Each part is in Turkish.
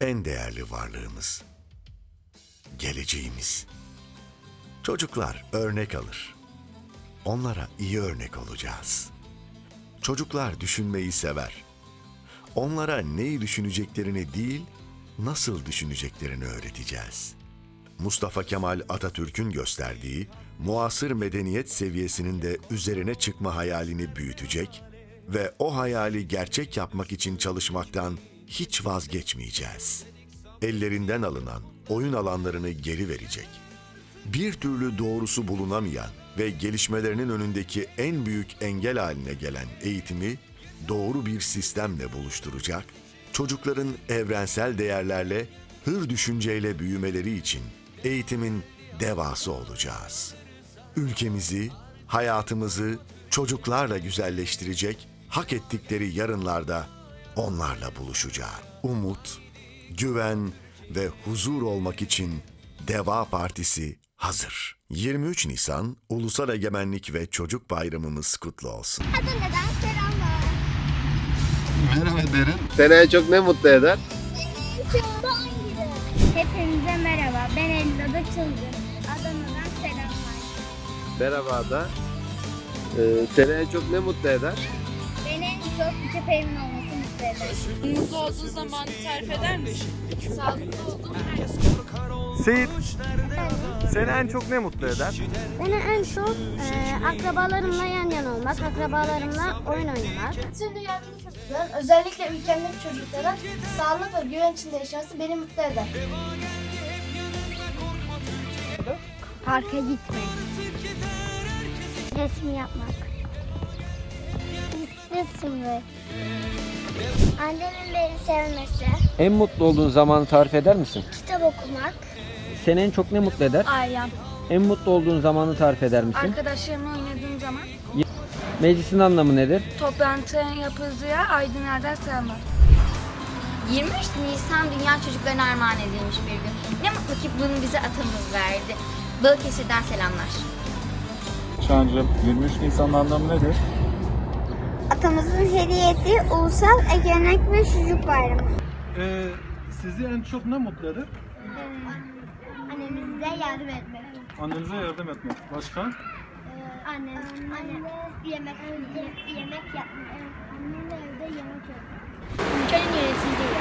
en değerli varlığımız. Geleceğimiz. Çocuklar örnek alır. Onlara iyi örnek olacağız. Çocuklar düşünmeyi sever. Onlara neyi düşüneceklerini değil, nasıl düşüneceklerini öğreteceğiz. Mustafa Kemal Atatürk'ün gösterdiği muasır medeniyet seviyesinin de üzerine çıkma hayalini büyütecek ve o hayali gerçek yapmak için çalışmaktan hiç vazgeçmeyeceğiz. Ellerinden alınan oyun alanlarını geri verecek. Bir türlü doğrusu bulunamayan ve gelişmelerinin önündeki en büyük engel haline gelen eğitimi doğru bir sistemle buluşturacak, çocukların evrensel değerlerle, hır düşünceyle büyümeleri için eğitimin devası olacağız. Ülkemizi, hayatımızı çocuklarla güzelleştirecek, hak ettikleri yarınlarda onlarla buluşacağız. Umut, güven ve huzur olmak için Deva Partisi hazır. 23 Nisan Ulusal Egemenlik ve Çocuk Bayramımız kutlu olsun. Adana'dan selamlar. Merhaba Derin. Seni en çok ne mutlu eder? Hepinize merhaba. Ben Ella'da Çılgın. Adana'dan selamlar. Merhaba da. Ee, seni en çok ne mutlu eder? Beni en çok olması mutlu eder. Mutlu olduğun zamanı tarif eder misin? Sağlıklı olduğun Seyit. Seni en çok ne mutlu eder? Beni en çok e, akrabalarımla yan yana olmak, akrabalarımla oyun oynamak. Tüm dünyadaki çocukların, özellikle ülkemdeki çocukların sağlık ve güven içinde yaşaması beni mutlu eder. Parka gitmek. Resim yapmak. Resim ve Annemin beni sevmesi, En mutlu olduğun zamanı tarif eder misin? kitap okumak, Seni en çok ne mutlu eder? Ailem. En mutlu olduğun zamanı tarif eder misin? Arkadaşlarımla oynadığım zaman Meclisin anlamı nedir? toplantının yapıldığı aydınlardan selamlar. 23 Nisan Dünya Çocuklarına armağan edilmiş bir gün. Ne mutlu ki bunu bize atamız verdi. Balıkesir'den selamlar. Şancım 23 Nisan'ın anlamı nedir? Atamızın hediye ettiği Ulusal Egemenlik ve Çocuk Bayramı. Ee, sizi en çok ne mutlu eder? Annemize yardım etmek. Annenize yardım etmek. Başka? Annem, anne yemek, yemek yapmak. Annemle evde yemek yapmak. Ülkenin yönetildiği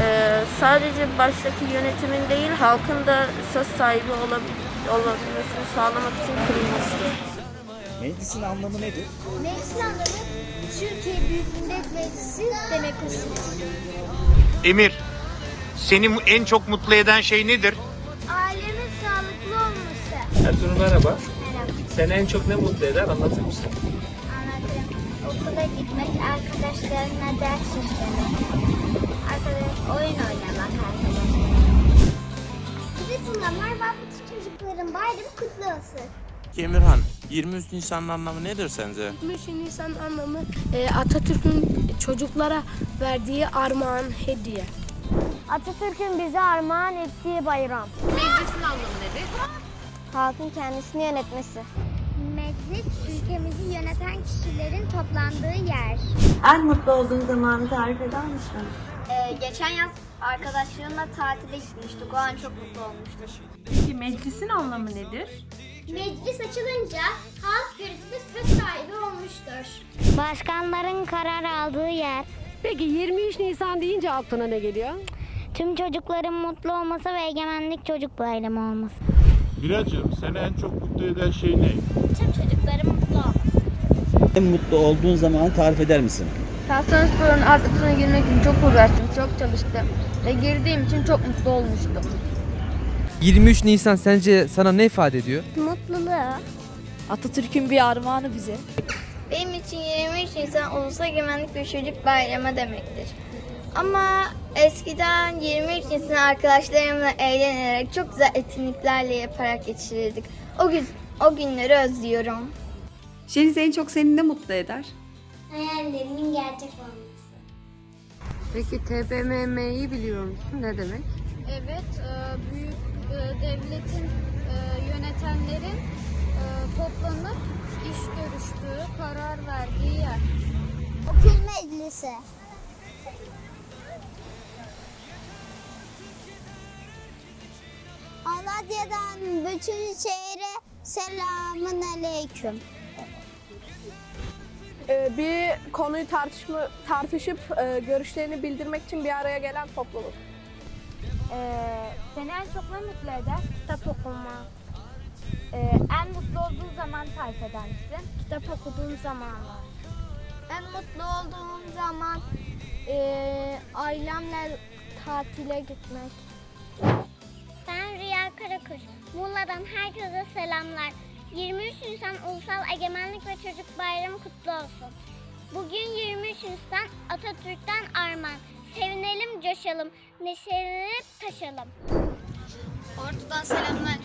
Ee, sadece baştaki yönetimin değil halkın da söz sahibi olabil- olabilmesini sağlamak için kurulmuştur. Meclisin anlamı nedir? Meclisin anlamı Türkiye Büyük Millet Meclisi demokrasidir. Emir, seni en çok mutlu eden şey nedir? Ailemin sağlıklı olması. Ertuğrul merhaba. Merhaba. Seni en çok ne mutlu eder anlatır mısın? Anlatayım. Okula gitmek, arkadaşlarına ders işlemek, arkadaş, oyun oynamak arkadaşlarla. Bayramı kutlu olsun. Emirhan, 23 Nisan'ın anlamı nedir sence? 23 Nisan anlamı e, Atatürk'ün çocuklara verdiği armağan hediye. Atatürk'ün bize armağan ettiği bayram. Meclisin anlamı nedir? Halkın kendisini yönetmesi. Meclis ülkemizi yöneten kişilerin toplandığı yer. En mutlu olduğun zamanı tarif eder misin? Ee, geçen yaz arkadaşlarımla tatile gitmiştik. O an çok mutlu olmuştuk. Peki meclisin anlamı nedir? Meclis açılınca halk görüşte söz sahibi olmuştur. Başkanların karar aldığı yer. Peki 23 Nisan deyince aklına ne geliyor? Tüm çocukların mutlu olması ve egemenlik çocuk bayramı olması. Biracığım seni en çok mutlu eden şey ne? Tüm çocukların mutlu olması. En mutlu olduğun zamanı tarif eder misin? Trabzonspor'un artısına girmek için çok uğraştım, çok çalıştım. Ve girdiğim için çok mutlu olmuştum. 23 Nisan sence sana ne ifade ediyor? Mutluluğu. Atatürk'ün bir armağanı bize. Benim için 23 Nisan Ulusal Egemenlik ve Çocuk Bayramı demektir. Ama eskiden 23 Nisan arkadaşlarımla eğlenerek çok güzel etkinliklerle yaparak geçirirdik. O gün o günleri özlüyorum. Şeniz en çok seni ne mutlu eder? Hayallerimin gerçek olması. Peki TBMM'yi biliyor musun? Ne demek? Evet, büyük devletin yönetenlerin toplanıp iş görüştüğü, karar verdiği yer. Okul meclisi. Malatya'dan bütün şehre selamun aleyküm. Ee, bir konuyu tartışma, tartışıp e, görüşlerini bildirmek için bir araya gelen topluluk. Seni en çok ne mutlu eder? Kitap okuma. en mutlu olduğun zaman tarif eder misin? Kitap okuduğum zamanlar. En mutlu olduğum zaman ailemle tatile gitmek. Ben Rüya Karakuş. Muğla'dan herkese selamlar. 23 Nisan Ulusal Egemenlik ve Çocuk Bayramı kutlu olsun. Bugün 23 Nisan Atatürk'ten armağan. Sevinelim, coşalım, neşelenip taşalım. Ordu'dan selamlar.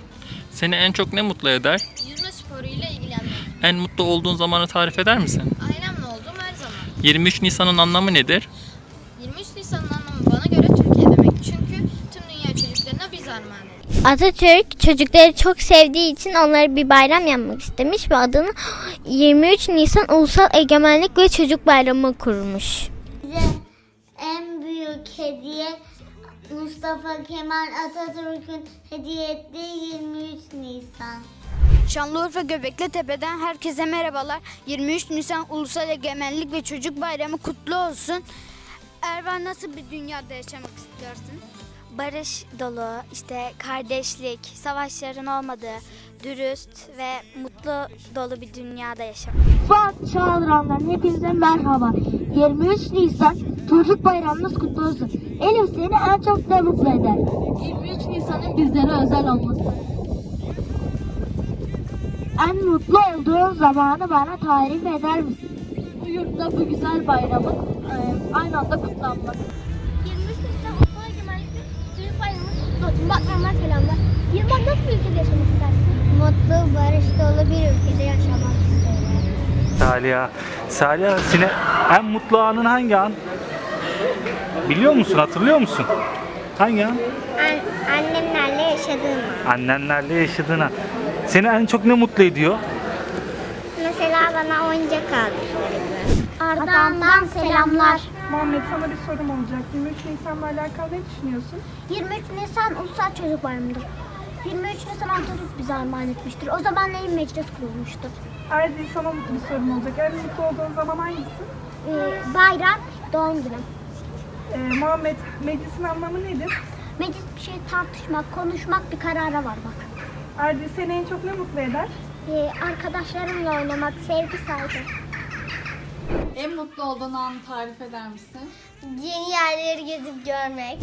Seni en çok ne mutlu eder? Yüzme sporuyla ilgilenmek. En mutlu olduğun zamanı tarif eder misin? Ailemle olduğum her zaman. 23 Nisan'ın anlamı nedir? 23 Nisan'ın anlamı bana göre Türkiye demek. Çünkü tüm dünya çocuklarına biz armağan ediyoruz. Atatürk çocukları çok sevdiği için onlara bir bayram yapmak istemiş ve adını 23 Nisan Ulusal Egemenlik ve Çocuk Bayramı kurmuş. Bize en büyük hediye Mustafa Kemal Atatürk'ün hediye ettiği 23 Nisan. Şanlıurfa Göbekli Tepe'den herkese merhabalar. 23 Nisan Ulusal Egemenlik ve Çocuk Bayramı kutlu olsun. Ervan nasıl bir dünyada yaşamak istiyorsun? Barış dolu, işte kardeşlik, savaşların olmadığı, dürüst ve mutlu dolu bir dünyada yaşamak. Fuat Çağlayan'dan hepinize merhaba. 23 Nisan Çocuk Bayramınız kutlu olsun. Elif seni en çok ne mutlu eder? 23 Nisan'ın bizlere özel olması. En mutlu olduğun zamanı bana tarif eder misin? Bu yurtta bu güzel bayramın e, aynı anda kutlanması. Kutlu olsun. Batmanlar selamlar. Yılmaz nasıl bir ülkede yaşamak istersin? Mutlu, barış dolu bir ülkede yaşamak isterim. Saliha. Saliha seni en mutlu anın hangi an? Biliyor musun? Hatırlıyor musun? Hangi an? annemlerle yaşadığım an. Annenlerle yaşadığın an. Seni en çok ne mutlu ediyor? Mesela bana oyuncak aldıkları. Arda'dan selamlar. Muhammed sana bir sorum olacak. 23 Nisan'la alakalı ne düşünüyorsun? 23 Nisan Ulusal Çocuk Bayramı'dır. 23 Nisan Atatürk bize armağan etmiştir. O zaman neyin meclis kurulmuştur? Erdi sana bir sorum olacak. En mutlu olduğun zaman hangisi? Ee, bayram, doğum günüm. Ee, Muhammed meclisin anlamı nedir? Meclis bir şey tartışmak, konuşmak bir karara varmak. Erdi seni en çok ne mutlu eder? Ee, arkadaşlarımla oynamak, sevgi saygı. En mutlu olduğun anı tarif eder misin? Yeni yerleri gezip görmek.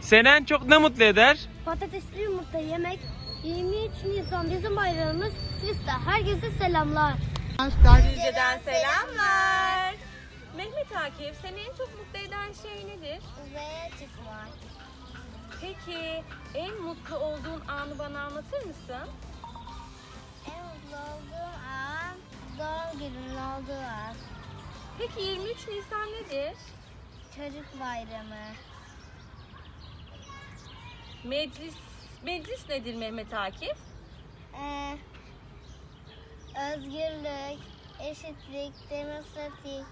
Seni en çok ne mutlu eder? Patatesli yumurta yemek. 23 Nisan bizim bayramımız. Sizde herkese selamlar. Düzce'den selamlar. Mehmet Akif seni en çok mutlu eden şey nedir? Ve var. Peki en mutlu olduğun anı bana anlatır mısın? En mutlu olduğum an doğum günümün olduğu an. Peki 23 Nisan nedir? Çocuk bayramı. Meclis Meclis nedir Mehmet Akif? Ee, özgürlük, eşitlik, demokratik,